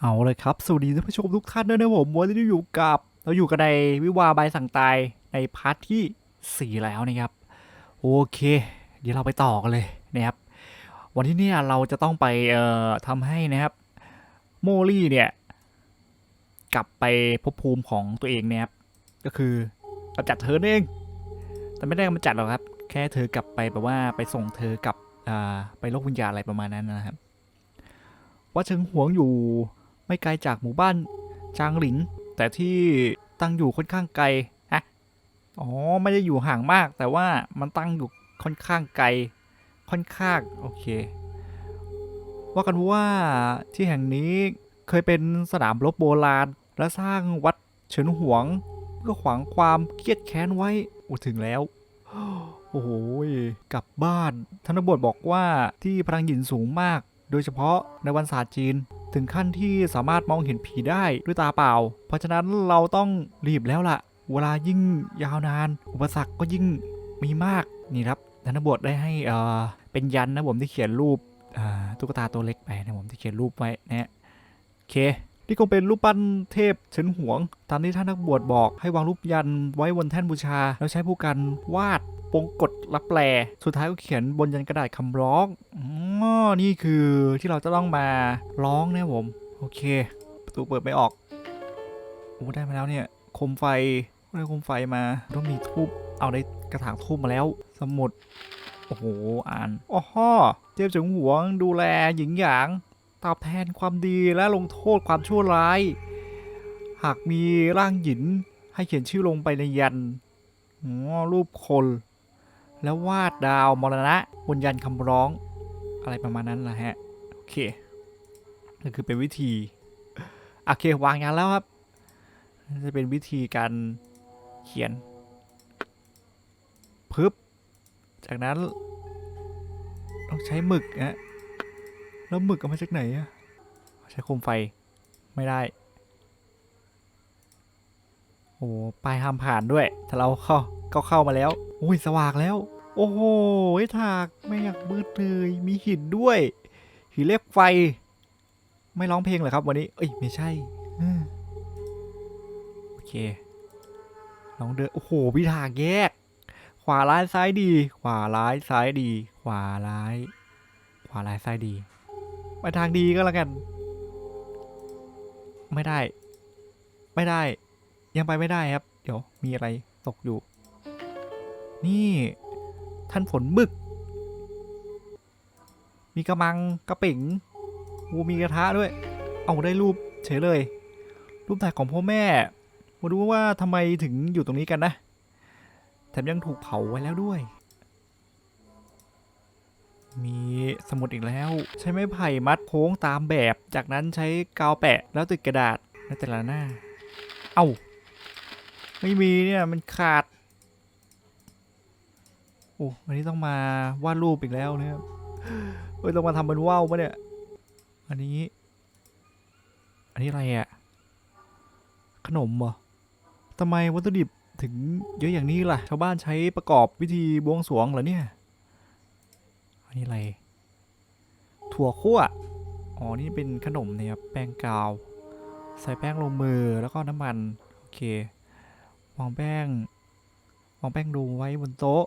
เอาเลยครับ สวัสดีท่านผู้ชมทุกท่านด้วยนะผมวันนี้อยู่กับ เราอยู่กันในวิวาใบสั่งตายในพาร์ทที่ 4 แล้วนะครับ โอเค เดี๋ยวเราไปต่อกันเลยนะครับ วันที่เนี่ยเราจะต้องไปเอ่อทำให้นะครับโมลี่เนี่ยกลับไปภพภูมิของตัวเองนะครับ ก็คือกำจัดเธอเอง แต่ไม่ได้กำจัดหรอกครับ แค่เธอกลับไปแบบว่าไปส่งเธอกลับอ่าไปโลกวิญญาณอะไรประมาณนั้นนะครับ ว่าเชิงหวงอยู่ ไม่ไกลจากหมู่บ้านจางหลิงแต่ที่ตั้งอยู่ค่อนข้างไกลฮะอ๋อไม่ได้อยู่ห่างมาก แต่ว่ามันตั้งอยู่ค่อนข้างไกล ค่อนข้างโอเค ว่ากันว่าที่แห่งนี้เคยเป็นสนามรบโบราณ และสร้างวัดเฉินหวง เพื่อขวางความเครียดแค้นไว้โอ้ถึงแล้วโอ้โหกลับบ้านธนบทบอกว่าที่พลังหยินสูงมาก โดยเฉพาะในวันศาสตร์จีน ถึงขั้นที่สามารถมองเห็นผีได้ด้วยตาเปล่า เพราะฉะนั้นเราต้องรีบแล้วล่ะ เวลายิ่งยาวนาน อุปสรรคก็ยิ่งมีมากนี่ครับธนบทได้ให้เออเป็นยันนะผมที่เขียนรูปตุ๊กตาตัวเล็กไปนะผมที่เขียนรูปไว้นะฮะโอเค นี่คงเป็นรูปปั้นเทพเฉินหวง ตามที่ท่านนักบวชบอกให้วางรูปยันไว้บนแท่นบูชา แล้วใช้ผู้กันวาดปงกฎรับแปล สุดท้ายก็เขียนบนยันกระดาษคำร้องอ๋อนี่คือที่เราจะต้องมาร้องนะผม โอเค ประตูเปิดไม่ออกโอ้ได้มาแล้วเนี่ยโคมไฟได้โคมไฟมาต้องมีทูบเอาในกระถางทูบมาแล้ว สมุด โอ้โห อ่านอ๋อฮ่อเทพเฉิงหวงดูแลหญิงหยาง ตอบแทนความดีและลงโทษความชั่วร้าย หากมีร่างหยินให้เขียนชื่อลงไปในยันรูปคน แล้ววาดดาวมรณะบนยันคำร้อง อะไรประมาณนั้นแหละฮะ โอเคนั่นคือเป็นวิธี โอเควางยันแล้วครับนี่จะเป็นวิธีการเขียนพึบ จากนั้นต้องใช้หมึกนะ แล้วหมึกเอามาจากไหนอะใช้โคมไฟไม่ได้ โอ้ปลายห้ามผ่านด้วย ถ้าเราเข้าก็เข้ามาแล้วอุ้ยสว่างแล้ว โอ้โหไอ้ถากไม่อยากมืดเลยมีหินด้วยหินเล็กไฟ ไม่ร้องเพลงเหรอครับวันนี้ เอ้ยไม่ใช่โอเคลองเดินโอ้โหพี่ถากแยก ขวาร้ายซ้ายดี ขวาร้ายซ้ายดี ขวาร้าย ขวาร้ายซ้ายดี ไปทางดีก็แล้วกัน ไม่ได้ ไม่ได้ ยังไปไม่ได้ครับ เดี๋ยวมีอะไรตกอยู่ นี่ ท่านฝนมึก มีกระมังกระเป๋งวูมีกระทะด้วย เอาได้รูปเฉยเลย รูปถ่ายของพ่อแม่มาดูว่าทำไมถึงอยู่ตรงนี้กันนะ แถมยังถูกเผาไว้แล้วด้วย มีสมุดอีกแล้ว ใช้ไม้ไผ่มัดโค้งตามแบบ จากนั้นใช้กาวแปะแล้วติดกระดาษในแต่ละหน้า เอ้า ไม่มีเนี่ยมันขาด โอ้วันนี้ต้องมาวาดรูปอีกแล้วเนี่ยเฮ้ยต้องมาทำเป็นว่าวปะเนี่ย อันนี้ อันนี้อะไรอะ่ะ ขนมเหรอทำไมวัตถุดิบถึงเยอะอย่างนี้ล่ะ ชาวบ้านใช้ประกอบพิธีบวงสรวงเหรอเนี่ย นนี้อะไร ถั่วคั่ว อ๋อ นี่เป็นขนมเนี่ยครับ แป้งกาว ใส่แป้งลงมือแล้วก็น้ำมัน โอเควางแป้งวางแป้งดูไว้บนโต๊ะ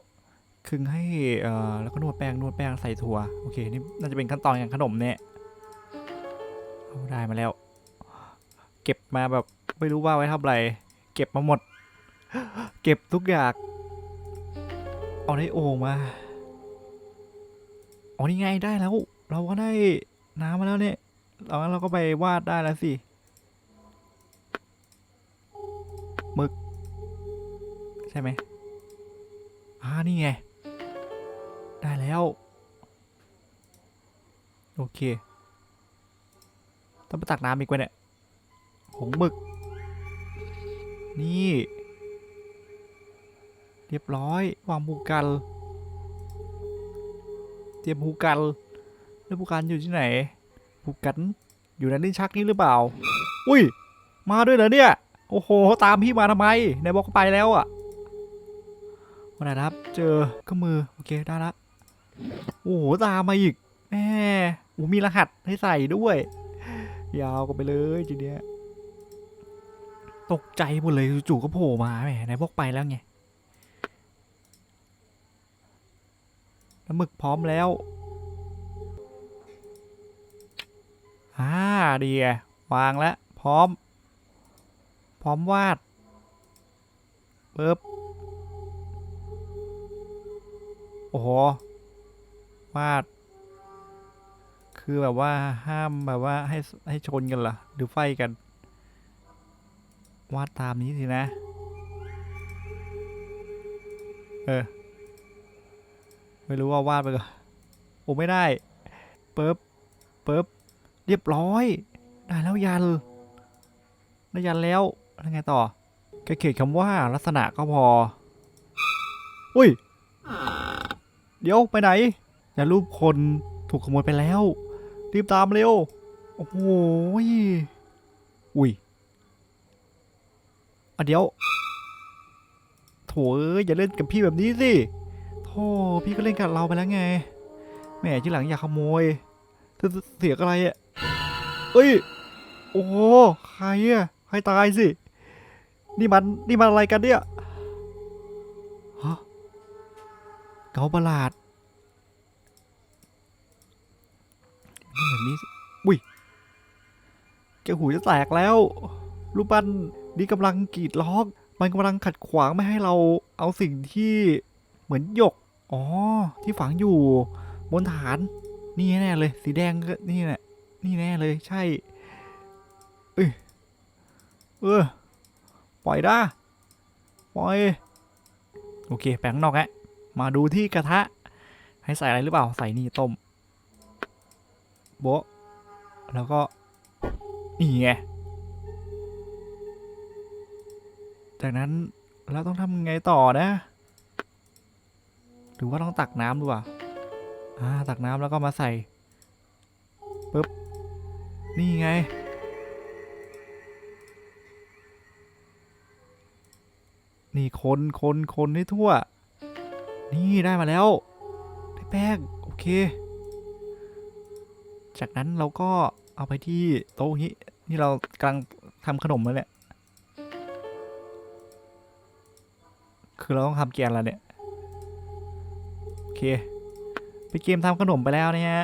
คึงให้เอ่อแล้วก็นวดแป้งนวดแป้งใส่ถั่ว โอเค นี่น่าจะเป็นขั้นตอนอย่างขนมเนี่ยได้มาแล้ว เก็บมาแบบไม่รู้ว่าไว้ทำอะไร เก็บมาหมด เก็บทุกอย่าง เอาได้โอ่งมา อ๋อนี่ไงได้แล้ว เราก็ได้น้ำมาแล้วเนี่ยเราเราก็ไปวาดได้แล้วสิหมึก ใช่ไหมอ่านี่ไง ได้แล้ว โอเค ต้องไปตักน้ำอีกไว้เนี่ยผงหมึก นี่ เรียบร้อยวางภูกัน เตรียมภูกันแล้วภูกันอยู่ที่ไหนภูกันอยู่ในลิ้นชักนี้หรือเปล่า อุ้ย มาด้วยเหรอเนี่ย โอ้โห ตามพี่มาทำไมไหนบอกไปแล้วอะวันไหนครับ เจอเครื่องมือ โอเค ได้ละ โอ้โห ตามมาอีกแหมโอ้มีรหัสให้ใส่ด้วย ยาวกันไปเลยทีเนี้ยตกใจหมดเลยจู่ๆก็โผล่มาแหมไหนบอกไปแล้วไง น้ำหมึกพร้อมแล้วอ่าดีวางแล้วพร้อม พร้อมวาดปึ๊บโอ้โหวาด คือแบบว่าห้ามแบบว่าให้ให้ชนกันเหรอหรือไฟกัน วาดตามนี้สินะ เออ ไม่รู้ว่าวาดไปก่อนโอ้ไม่ได้ปึ๊บปึ๊บเรียบร้อย ได้แล้วยันได้ยันแล้วแล้วไงต่อแค่เขียนคำว่าลักษณะก็พอ อุ้ย เดี๋ยวไปไหน อย่ารูปคนถูกขโมยไปแล้ว รีบตามเร็ว โอ้โหอุ้ยอะเดี๋ยวโถเอ้ยอย่าเล่นกับพี่แบบนี้สิ โธ่พี่ก็เล่นกับเราไปแล้วไงแหมที่หลังอย่าขโมยเธอเสียอะไรอะเอ้ย โอ้โหใครอะใครตายสิ นี่มันนี่มันอะไรกันเนี่ยฮะเกาประหลาดมันแบบนี้อุ้ยแกหูจะแตกแล้วรูปปั้นนี่กำลังกรีดร้องมันกำลังขัดขวางไม่ให้เราเอาสิ่งที่ เหมือนหยก อ๋อ ที่ฝังอยู่บนฐาน นี่แน่เลย สีแดงก็นี่แหละ นี่แน่เลย ใช่ เอ้ยเออ ปล่อยด้าปล่อย โอเค แปลงนอกฮะ มาดูที่กระทะ ให้ใส่อะไรหรือเปล่า ใส่นี่ต้ม โบะแล้วก็ นี่ไง จากนั้นเราต้องทำไงต่อนะ หรือว่าต้องตักน้ำดูอะอ่าตักน้ำแล้วก็มาใส่ปึ๊บนี่ไง นี่คนคนคนให้ทั่ว นี่ได้มาแล้ว ได้แป้งโอเค จากนั้นเราก็เอาไปที่โต๊ะนี้นี่เรากำลังทำขนมแล้วเนี่ยคือเราต้องทำแกนแล้วเนี่ย เคไปเกมทำขนมไปแล้วเนี่ย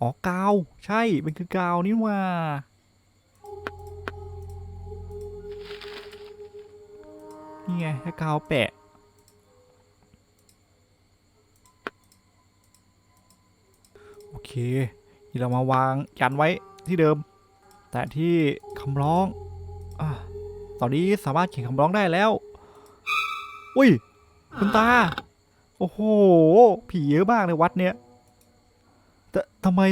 อ๋อกาว ใช่ มันคือกาวนี่ว่า นี่ไง ถ้ากาวแปะ โอเค นี่เรามาวางยันไว้ที่เดิม แต่ที่คำร้องอตอนนี้สามารถเขียนคำร้องได้แล้ว อุ้ย คุณตา โอ้โห ผีเยอะมากในวัดเนี้ยแต่ทำไม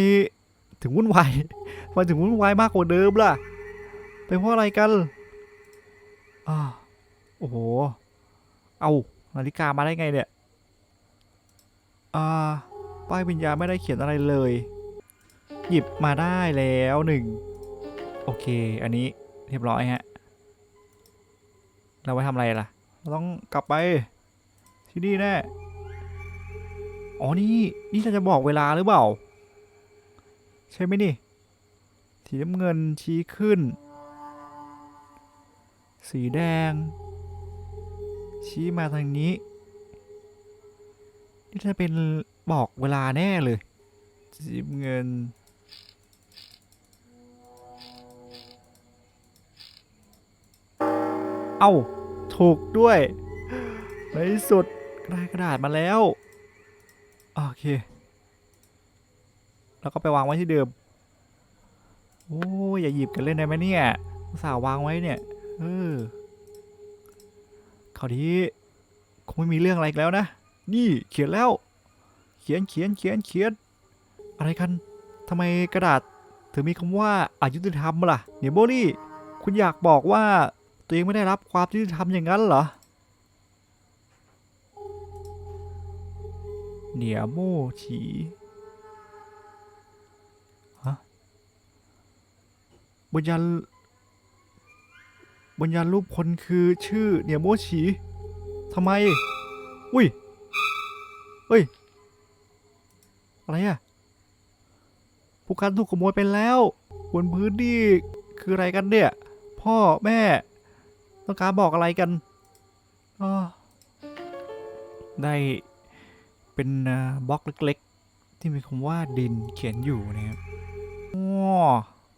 ถึงวุ่นวายทำไมถึงวุ่นวายมากกว่าเดิมล่ะ เป็นเพราะอะไรกันอ่าโอ้โห เอานาฬิกามาได้ไงเนี่ย อ่า ป้ายวิญญาณไม่ได้เขียนอะไรเลย หยิบมาได้แล้วหนึ่ง โอเค อันนี้เรียบร้อยฮะ เราไว้ทำอะไรล่ะเรา ต้องกลับไปที่นี่แน่ อ๋อ นี่นี่เราจะบอกเวลาหรือเปล่า ใช่ไหมนี่ สีน้ำเงินชี้ขึ้น สีแดง ชี้มาทางนี้ นี่จะเป็นบอกเวลาแน่เลย สีเงินเอ้า ถูกด้วย ในสุดได้กระดาษมาแล้ว โอเค แล้วก็ไปวางไว้ที่เดิม โอ้ยอย่าหยิบกันเล่นได้ไหมเนี่ยสาห์วางไว้เนี่ย เออคราวนี้คงไม่มีเรื่องอะไรอีกแล้วนะ นี่เขียนแล้ว เขียนเขียนเขียนเขียน อะไรกันทำไมกระดาษถึงมีคำว่าอายุติธรรมล่ะ เนี่ยโบลี่ คุณอยากบอกว่า ตัวเองไม่ได้รับความยุติธรรมอย่างนั้นเหรอ เหนียโมฉีฮะบนยันบนยันรูปคนคือชื่อเหนียโมฉีทำไม อุ้ยเฮ้ย อะไรอะผู้คันถูกขโมยไปแล้วบนพื้นนี่คืออะไรกันเนี่ย พ่อแม่ ต้องการบอกอะไรกันอ้อได้เป็นบล็อกเล็กๆ ที่มีคำว่าดินเขียนอยู่นะครับอ๋อ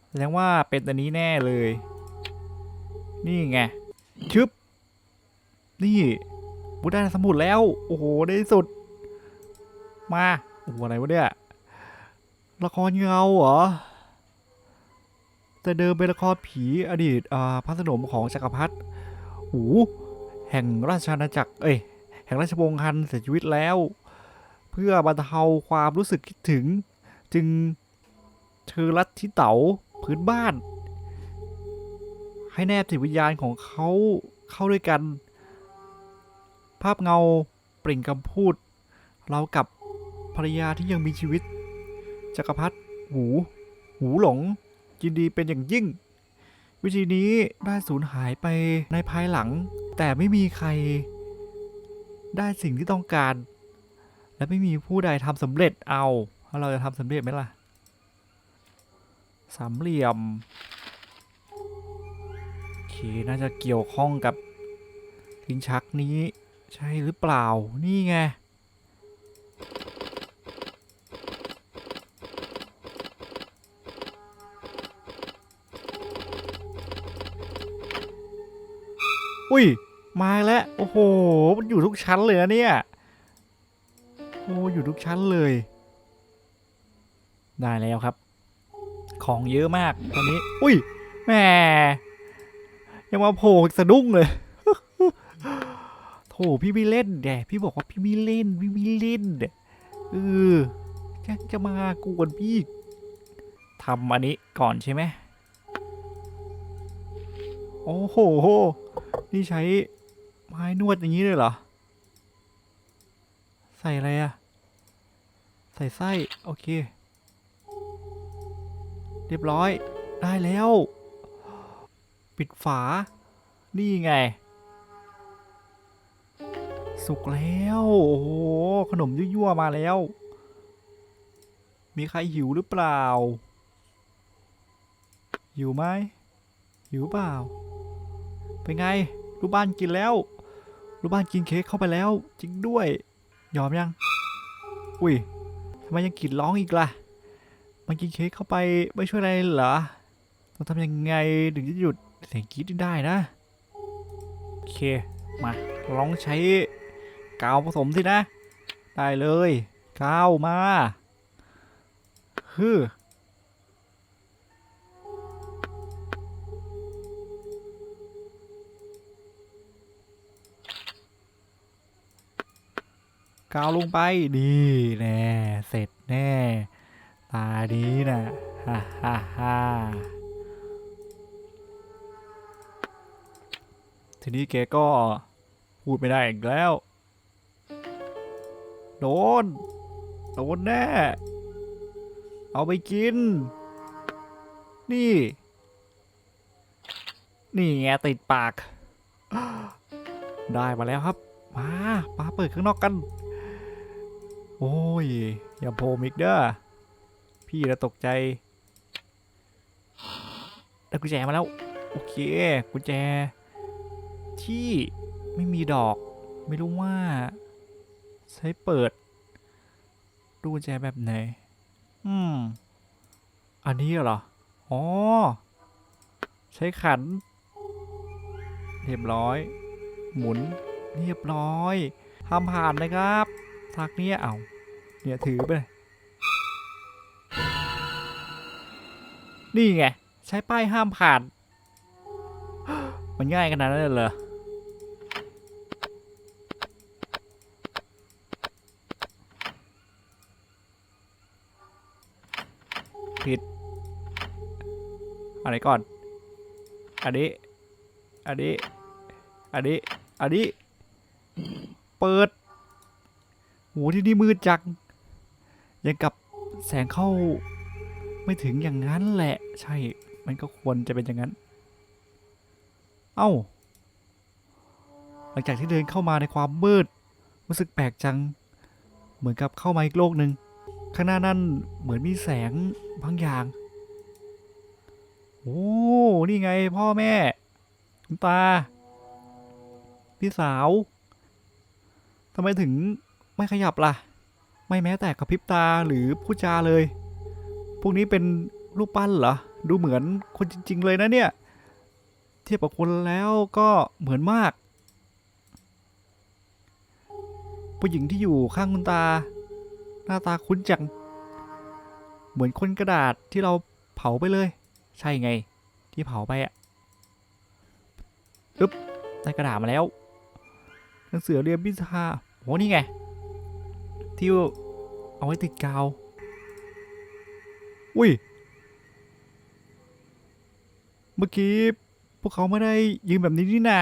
แสดงว่าเป็นอันนี้แน่เลย นี่ไงชึบ นี่บูได้สมุดแล้ว โอ้โหในที่สุด มา โอ้อะไรวะเนี่ย ละครเงาเหรอ แต่เดิมเป็นละครผีอดีตอ่าพระสนมของจักรพรรดิหูแห่งราชอาณาจักร เอ้ย แห่งราชวงศ์ฮันเสียชีวิตแล้ว เพื่อบรรเทาความรู้สึกคิดถึง จึงเธอรัดที่เต๋าพื้นบ้าน ให้แนบจิตวิญญาณของเขาเข้าด้วยกัน ภาพเงาเปล่งคำพูด เรากับภรรยาที่ยังมีชีวิต จักรพรรดิหู หูหลง ยินดีเป็นอย่างยิ่ง วิธีนี้ได้สูญหายไปในภายหลัง แต่ไม่มีใคร ได้สิ่งที่ต้องการ และไม่มีผู้ใดทำสำเร็จเอาเราจะทำสำเร็จไหมล่ะ สามเหลี่ยมโอเคน่าจะเกี่ยวข้องกับลิ้นชักนี้ ใช่หรือเปล่านี่ไง อุ้ย มาแล้ว โอ้โห มันอยู่ทุกชั้นเลยนะเนี่ย โอ้อยู่ทุกชั้นเลย ได้แล้วครับ ของเยอะมากตอนนี้ อุ้ย แหม ยังมาโผล่สะดุ้งเลยโถพี่ไม่เล่นแดพี่บอกว่าพี่ไม่เล่น พี่ไม่เล่นเออยังจะมากวนพี่ทำอันนี้ก่อนใช่ไหมโอ้โห นี่ใช้ไม้นวดอย่างนี้เลยเหรอ ใส่อะไรอะใส่ไส้โอเค เรียบร้อยได้แล้ว ปิดฝา นี่ไง สุกแล้ว โอ้โห ขนมยั่วๆมาแล้ว มีใครหิวหรือเปล่า หิวไหมหิวเปล่า เป็นไง ลูกบ้านกินแล้วลูกบ้านกินเค้กเข้าไปแล้ว จริงด้วย ยอมยัง อุ้ยทำไมยังกรีดร้องอีกล่ะ มันกินเค้กเข้าไปไม่ช่วยอะไรเหรอต้องทำยังไงถึงจะหยุดเสียงกรีดได้นะโอเคมาลองใช้กาวผสมสินะ ได้เลยกาวมาฮึ กาวลงไปนี่แน่เสร็จแน่ ตานี้นะฮ่าฮ่าฮ่าทีนี้แกก็พูดไม่ได้อีกแล้ว โดน โดนแน่ เอาไปกิน นี่ นี่ไงติดปาก ได้มาแล้วครับ มา มาเปิดข้างนอกกัน โอ้ย อย่าโพมิกเด้อ พี่ละตกใจ ได้กุญแจมาแล้ว โอเค กุญแจ ที่ไม่มีดอก ไม่รู้ว่า ใช้เปิดดูกุญแจแบบไหน อืม อันนี้เหรอ อ๋อ ใช้ขัน เรียบร้อย หมุน เรียบร้อยห้ามผ่านนะครับทักเนี้ยเอา เนี่ยถือไปเลยนี่ไง ใช้ป้ายห้ามผ่าน มันง่ายขนาดนั้นเลยเหรอผิดอะไรก่อน อันนี้ อันนี้ อันนี้ อันนี้ เปิด โหที่นี่มืดจัง ยังกับแสงเข้าไม่ถึงอย่างนั้นแหละ ใช่ มันก็ควรจะเป็นอย่างนั้น เอ้า หลังจากที่เดินเข้ามาในความมืด รู้สึกแปลกจัง เหมือนกับเข้ามาอีกโลกหนึ่ง ข้างหน้านั่นเหมือนมีแสงบางอย่าง โอ้ นี่ไงพ่อแม่คุณตา พี่สาว ทำไมถึงไม่ขยับล่ะ ไม่แม้แต่กระพริบตาหรือพูดจาเลย พวกนี้เป็นรูปปั้นเหรอ ดูเหมือนคนจริง ๆ เลยนะเนี่ย เทียบกับคนแล้วก็เหมือนมาก ผู้หญิงที่อยู่ข้างคุณตา หน้าตาคุ้นจัง เหมือนคนกระดาษที่เราเผาไปเลย ใช่ไง ที่เผาไปอะอึ๊บได้กระดาษมาแล้วหนังสือเรียนวิชาโหนี่ไง ที่ เอาไว้ติดกาว อุ้ย เมื่อกี้พวกเขาไม่ได้ยืนแบบนี้นี่นา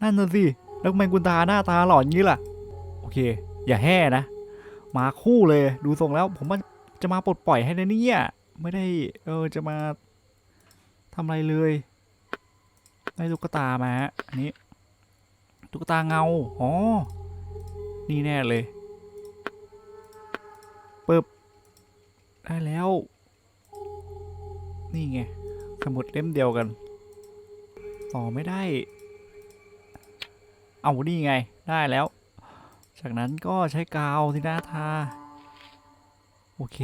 นั่นน่ะสิ แล้วทำไมกุณตาหน้าตาหล่อนงี้ล่ะ โอเค อย่าแห่นะ มาคู่เลย ดูทรงแล้ว ผมว่าจะมาปลดปล่อยให้นะเนี่ยไม่ได้ เออ จะมาทำอะไรเลย ได้ตุ๊กตามาฮะอันนี้ ตุ๊กตาเงา อ๋อ นี่แน่เลย ได้แล้ว นี่ไง สมุดเล่มเดียวกัน ต่อไม่ได้ เอานี่ไง ได้แล้ว จากนั้นก็ใช้กาวที่หน้าทา โอเค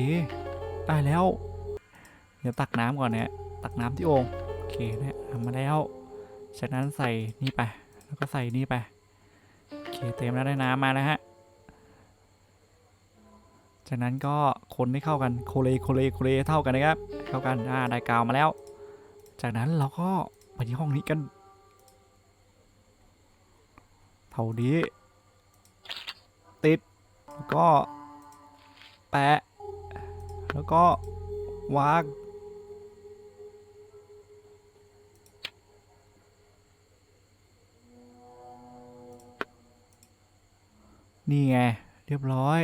ได้แล้ว เดี๋ยวตักน้ำก่อนเนี่ยตักน้ำที่โอ่งโอเคเนี่ยทำมาแล้ว จากนั้นใส่นี่ไป แล้วก็ใส่นี่ไป โอเค เต็มแล้วได้น้ำมาแล้วฮะ จากนั้นก็คนให้เข้ากันโคเลโคเลโคเลเท่ากันนะครับ เข้ากันอ่าได้กาวมาแล้ว จากนั้นเราก็ไปที่ห้องนี้กัน เท่านี้ ติด แล้วก็ แปะ แล้วก็วางนี่ไง เรียบร้อย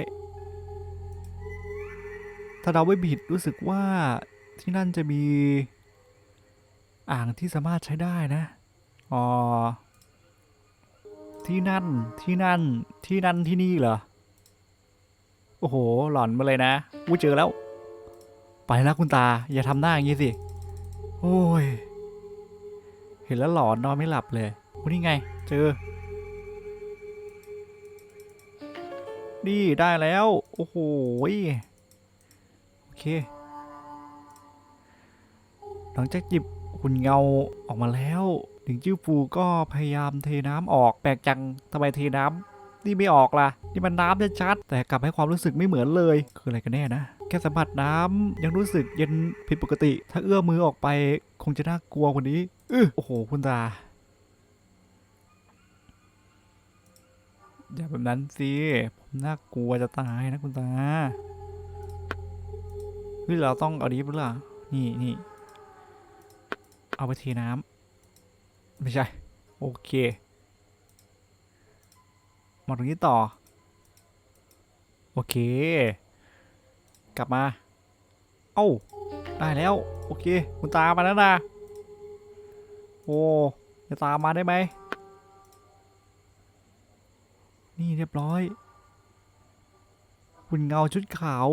ถ้าเราไม่ผิดรู้สึกว่าที่นั่นจะมี อ่างที่สามารถใช้ได้นะอ๋อที่นั่นที่นั่นที่นั่นที่นี่เหรอ โอ้โห หลอนมาเลยนะอู้เจอแล้ว ไปแล้วคุณตา อย่าทำหน้าอย่างนี้สิ โอ้ย เห็นแล้วหลอนนอนไม่หลับเลยวันนี้ไง เจอ นี่ได้แล้ว โอ้โห เค หลังจากจิบหุ่นเงาออกมาแล้วหลิงจิ้วฟูก็พยายามเทน้ำออกแปลกจังทำไมเทน้ำนี่ไม่ออกล่ะ นี่มันน้ำชัด แต่กลับให้ความรู้สึกไม่เหมือนเลย คืออะไรกันแน่นะ แค่สัมผัสน้ำยังรู้สึกเย็นผิดปกติ ถ้าเอื้อมมือออกไปคงจะน่ากลัวกว่านี้เออโอ้โห คุณตา อย่าแบบนั้นสิ ผมน่ากลัวจะตายนะคุณตา เฮ้ยเราต้องเอาดีปะล่ะนี่นี่เอาไปเทน้ำไม่ใช่ โอเค มาตรงนี้ต่อ โอเค กลับมา เอ้า ได้แล้ว โอเค คุณตามาแล้วนะ โอ้จะตามมาได้ไหม นี่เรียบร้อย คุณเงาชุดขาว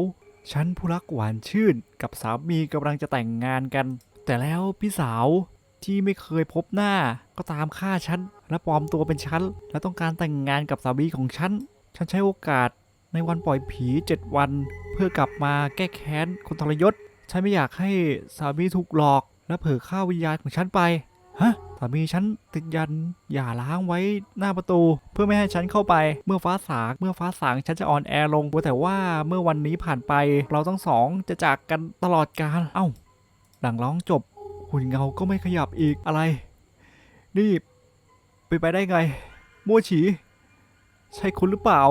ฉันผู้รักหวานชื่นกับสามีกำลังจะแต่งงานกัน แต่แล้วพี่สาวที่ไม่เคยพบหน้า ก็ตามฆ่าฉัน และปลอมตัวเป็นฉัน และต้องการแต่งงานกับสามีของฉัน ฉันใช้โอกาสในวันปล่อยผีเจ็ดวัน เพื่อกลับมาแก้แค้นคนทรยศ ฉันไม่อยากให้สามีถูกหลอก และเผลอฆ่าวิญญาณของฉันไป ฮะ สามีฉันติดยันอย่าล้างไว้หน้าประตู เพื่อไม่ให้ฉันเข้าไป เมื่อฟ้าสางเมื่อฟ้าสางฉันจะอ่อนแอลงแต่ว่าเมื่อวันนี้ผ่านไป เราทั้งสองจะจากกันตลอดกาลเอ้า หลังร้องจบ หุ่นเงาก็ไม่ขยับอีกอะไร นี่ไปไปได้ไงโมฉี ใช่คุณหรือเปล่า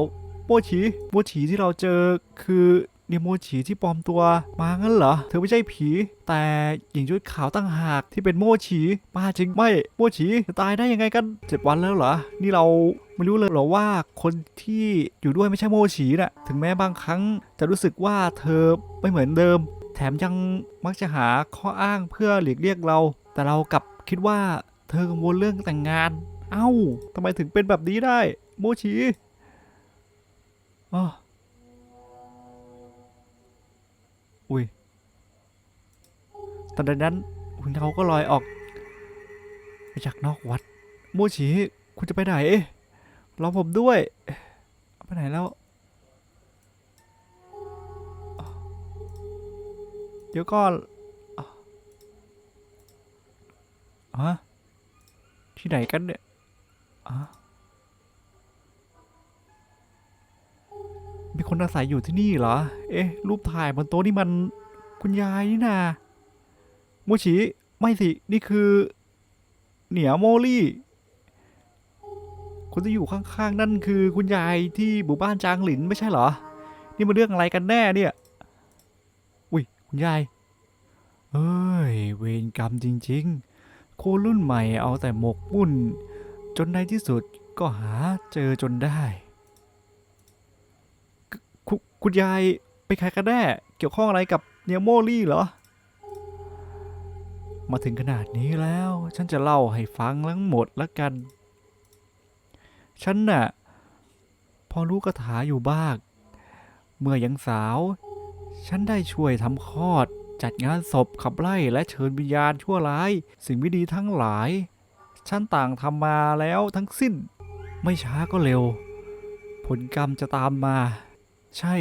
โมฉีโมฉีที่เราเจอคือ เนี่ยโมฉีที่ปลอมตัวมางั้นเหรอ เธอไม่ใช่ผี แต่หญิงชุดขาวตั้งหากที่เป็นโมฉีมาจริงไม่โมฉีจะตายได้ยังไงกันเจ็ดวันแล้วเหรอ นี่เราไม่รู้เลยเหรอว่าคนที่อยู่ด้วยไม่ใช่โมฉีน่ะถึงแม้บางครั้งจะรู้สึกว่าเธอไม่เหมือนเดิม แถมยังมักจะหาข้ออ้างเพื่อหลีกเลี่ยงเรา แต่เรากลับคิดว่าเธอกังวลเรื่องแต่งงาน เอ้าทำไมถึงเป็นแบบนี้ได้ โมชีอ้อ อุ้ยตอนนั้นคุณเขาก็ลอยออกมาจากนอกวัดโมชิคุณจะไปไหนรอผมด้วย ไปไหนแล้ว เดี๋ยวก่อนฮะที่ไหนกันเนี่ยอะ คนอาศัยอยู่ที่นี่เหรอ เอ๊ะ รูปถ่ายบนโต๊ะนี่มันคุณยายนี่นาโมชิ ไม่สิ นี่คือ เหนียโมลี่ คนที่อยู่ข้างๆ นั่นคือคุณยายที่หมู่บ้านจางหลินไม่ใช่เหรอ นี่มันเรื่องอะไรกันแน่เนี่ย อุ้ย คุณยาย เอ้ย เวรกรรมจริงๆคนรุ่นใหม่เอาแต่หมกมุ่น จนในที่สุดก็หาเจอจนได้ คคุณยายไปนใครกันแน่เกี่ยวข้องอะไรกับเนียโมลี่เหรอ มาถึงขนาดนี้แล้ว ฉันจะเล่าให้ฟังทั้งหมดแล้วกัน ฉันน่ะ พอรู้คาถาอยู่บ้าง เมื่อยังสาว ฉันได้ช่วยทำคลอด จัดงานศพขับไล่และเชิญวิญญาณชั่วร้าย สิ่งไม่ดีทั้งหลาย ฉันต่างทำมาแล้วทั้งสิ้น ไม่ช้าก็เร็ว ผลกรรมจะตามมา ใช่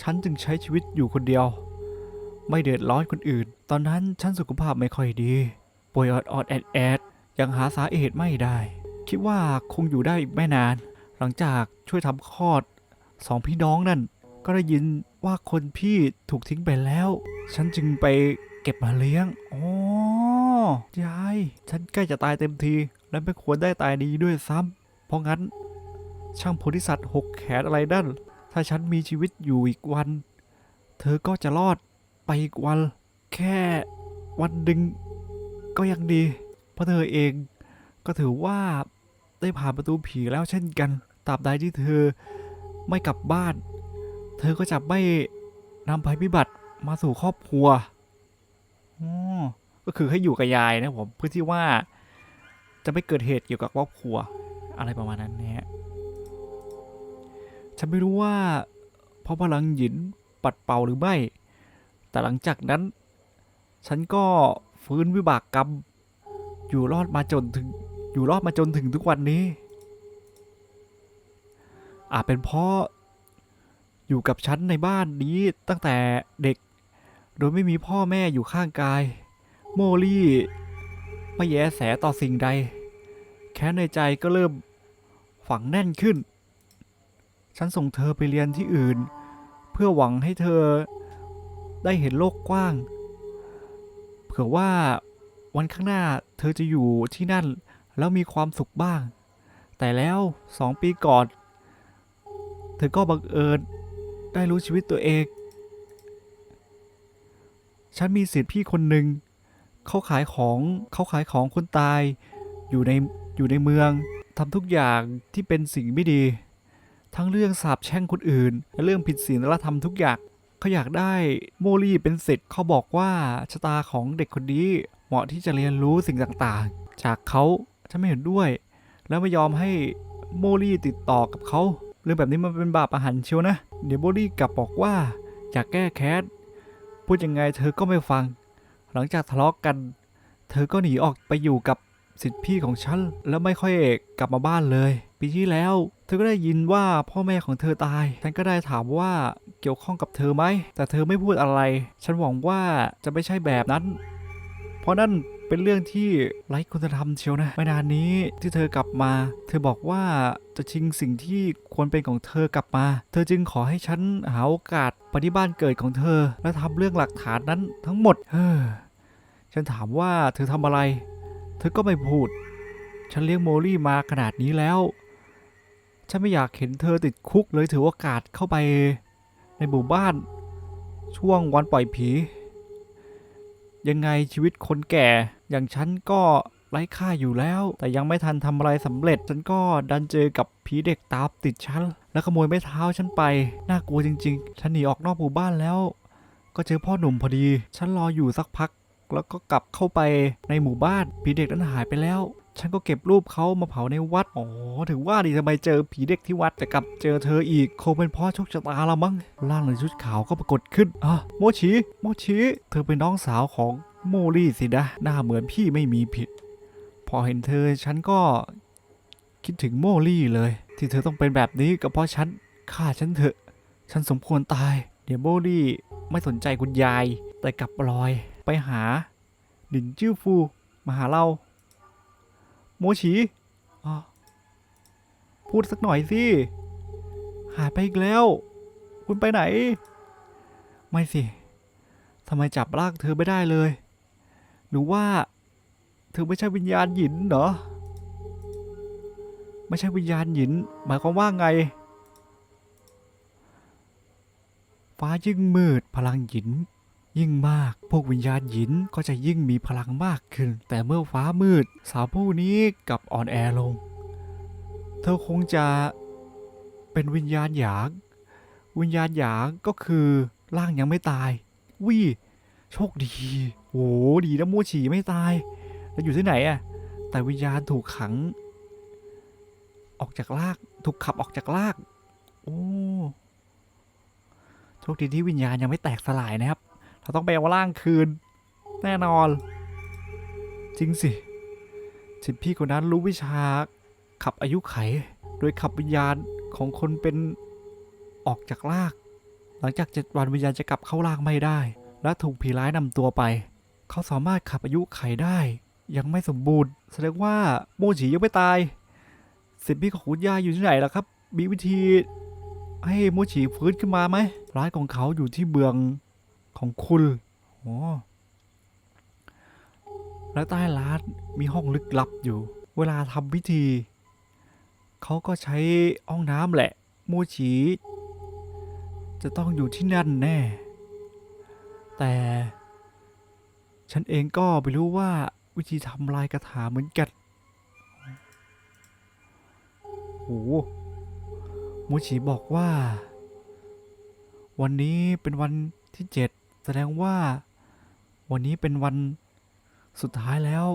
ฉันจึงใช้ชีวิตอยู่คนเดียว ไม่เดือดร้อนคนอื่น ตอนนั้นฉันสุขภาพไม่ค่อยดี ป่วยออดออดแอดแอดยังหาสาเหตุไม่ได้ คิดว่าคงอยู่ได้อีกไม่นาน หลังจากช่วยทำคลอดสองพี่น้องนั่น ก็ได้ยินว่าคนพี่ถูกทิ้งไปแล้ว ฉันจึงไปเก็บมาเลี้ยงอ๋อยาย ฉันใกล้จะตายเต็มที และไม่ควรได้ตายดีด้วยซ้ำเพราะงั้น ช่างโพธิสัตว์หกแขนอะไรนั่น ถ้าฉันมีชีวิตอยู่อีกวัน เธอก็จะรอดไปอีกวัน แค่วันหนึ่งก็ยังดี เพราะเธอเองก็ถือว่าได้ผ่านประตูผีแล้วเช่นกันตราบใดที่เธอไม่กลับบ้าน เธอก็จะไม่นำภัยพิบัติมาสู่ครอบครัวอ๋อก็คือให้อยู่กับยายนะผมเพื่อที่ว่าจะไม่เกิดเหตุเกี่ยวกับครอบครัวอะไรประมาณนั้นนะฮะ ฉันไม่รู้ว่า เพราะพลังหยินปัดเป่าหรือไม่ แต่หลังจากนั้น ฉันก็ฟื้นวิบากกรรม อยู่รอดมาจนถึง อยู่รอดมาจนถึงทุกวันนี้ อาจเป็นเพราะอยู่กับฉันในบ้านนี้ตั้งแต่เด็ก โดยไม่มีพ่อแม่อยู่ข้างกาย โมลี่ไม่แยแสต่อสิ่งใด แค้นในใจก็เริ่มฝังแน่นขึ้น ฉันส่งเธอไปเรียนที่อื่น เพื่อหวังให้เธอได้เห็นโลกกว้าง เผื่อว่าวันข้างหน้าเธอจะอยู่ที่นั่นแล้วมีความสุขบ้าง แต่แล้วสองปีก่อน เธอก็บังเอิญได้รู้ชีวิตตัวเอง ฉันมีสิทธิ์พี่คนหนึ่งเขาขายของเขาขายของคนตายอยู่ในอยู่ในเมืองทำทุกอย่างที่เป็นสิ่งไม่ดี ทั้งเรื่องสาบแช่งคนอื่น และเรื่องผิดศีลธรรมทุกอย่างเขาอยากได้โมลี่เป็นสิทธิ์เขาบอกว่าชะตาของเด็กคนนี้เหมาะที่จะเรียนรู้สิ่งต่างๆ จากเขาฉันไม่เห็นด้วย แล้วไม่ยอมให้โมลี่ติดต่อกับเขาเรื่องแบบนี้มันเป็นบาปอาหารเชียวนะ เดี๋ยวโมลี่กลับบอกว่าอยากแก้แค้นพูดยังไงเธอก็ไม่ฟัง หลังจากทะเลาะกกัน เธอก็หนีออกไปอยู่กับสิทธิพี่ของฉันแล้วไม่ค่อยเอะกลับมาบ้านเลย ปีที่แล้ว เธอก็ได้ยินว่าพ่อแม่ของเธอตาย ฉันก็ได้ถามว่าเกี่ยวข้องกับเธอไหม แต่เธอไม่พูดอะไร ฉันหวังว่าจะไม่ใช่แบบนั้น เพราะนั่นเป็นเรื่องที่ไร้คุณธรรมเชียวนะไม่นานนี้ที่เธอกลับมา เธอบอกว่าจะชิงสิ่งที่ควรเป็นของเธอกลับมา เธอจึงขอให้ฉันหาโอกาสไปที่บ้านเกิดของเธอ และทำเรื่องหลักฐานนั้นทั้งหมด เฮ้อ ฉันถามว่าเธอทำอะไร เธอก็ไม่พูด ฉันเลี้ยงโมลี่มาขนาดนี้แล้ว ฉันไม่อยากเห็นเธอติดคุกเลยถือโอกาสเข้าไปในหมู่บ้าน ช่วงวันปล่อยผี ยังไงชีวิตคนแก่ อย่างฉันก็ไร้ค่าอยู่แล้ว แต่ยังไม่ทันทำอะไรสำเร็จ ฉันก็ดันเจอกับผีเด็กตามติดฉัน แล้วขโมยไม้เท้าฉันไป น่ากลัวจริง ๆ ฉันหนีออกนอกหมู่บ้านแล้ว ก็เจอพ่อหนุ่มพอดี ฉันรออยู่สักพัก แล้วก็กลับเข้าไปในหมู่บ้านผีเด็กนั้นหายไปแล้ว ฉันก็เก็บรูปเขามาเผาในวัด อ๋อถึงว่าดิทำไมเจอผีเด็กที่วัดแต่กลับเจอเธออีก คงเป็นเพราะโชคชะตาละมั้ง ร่างในชุดขาวก็ปรากฏขึ้น อะ โมชิ โมชิ เธอเป็นน้องสาวของโมลี่สินะ หน้าเหมือนพี่ไม่มีผิด พอเห็นเธอฉันก็คิดถึงโมลี่เลย ที่เธอต้องเป็นแบบนี้ก็เพราะฉัน ฆ่าฉันเถอะ ฉันสมควรตาย เดี๋ยวโมลี่ไม่สนใจคุณยาย แต่กลับลอยไปหาหลินจื้อฟู มาหาเรา โมฉีอ๋อพูดสักหน่อยสิ หายไปอีกแล้ว คุณไปไหน ไม่สิทำไมจับร่างเธอไม่ได้เลย หรือว่า เธอไม่ใช่วิญญาณหยินเหรอ ไม่ใช่วิญญาณหยิน หมายความว่าไง ฟ้ายิ่งมืดพลังหยิน ยิ่งมาก พวกวิญญาณหยินก็จะยิ่งมีพลังมากขึ้น แต่เมื่อฟ้ามืด สาวผู้นี้กลับอ่อนแอลง เธอคงจะเป็นวิญญาณหยาง วิญญาณหยางก็คือร่างยังไม่ตายวิโชคดีโอ้ดีนะมูฉีไม่ตาย แล้วอยู่ที่ไหนอะแต่วิญญาณถูกขัง ออกจากลาก ถูกขับออกจากลาก โอ้ โชคดีที่วิญญาณยังไม่แตกสลายนะครับ เราต้องไปเอาร่างคืน แน่นอน จริงสิสิพี่คนนั้นรู้วิชาขับอายุไข โดยขับวิญญาณของคนเป็นออกจากลาก หลังจากเจ็ดวันวิญญาณจะกลับเข้ารางไม่ได้ และถูกผีร้ายนำตัวไป เขาสามารถขับอายุไขได้ ยังไม่สมบูรณ์ แสดงว่าโมฉียังไม่ตายสิทธิพี่ของคุณยาอยู่ที่ไหนล่ะครับ มีวิธีให้โมฉีฟื้นขึ้นมาไหมร้านของเขาอยู่ที่เบือง ของคุณโอ้และใต้ร้านมีห้องลึกลับอยู่ เวลาทำพิธี เขาก็ใช้ห้องน้ำแหละโมฉีจะต้องอยู่ที่นั่นแน่ แต่ ฉันเองก็ไม่รู้ว่าวิธีทำลายกระถาเหมือนกันโอ้โหโมชิบอกว่า วันนี้เป็นวันที่เจ็ด ดงว่าวันนี้เป็นวันสุดท้ายแล้ว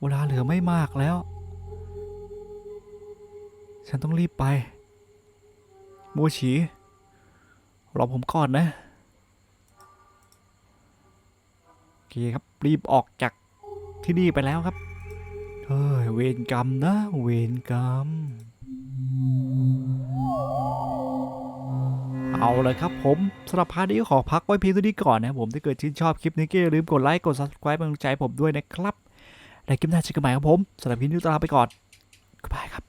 เวลาเหลือไม่มากแล้ว ฉันต้องรีบไปโมชิรอผมก่อนนะโอเคครับรีบออกจากที่นี่ไปแล้วครับ เฮ้ยเวรกรรมนะ เวรกรรม เอาเลยครับผมสำหรับพาร์ทนี้ขอพักไว้เพียงเท่านี้ก่อนนะครับผมถ้าเกิดชื่นชอบคลิปนี้ก็อย่าลืมกดไลค์กด subscribe เป็นกำลังใจผมด้วยนะครับในคลิปหน้าเจอกันใหม่ครับผมสำหรับคลิปนี้ลาไปก่อนบ๊ายบายครับ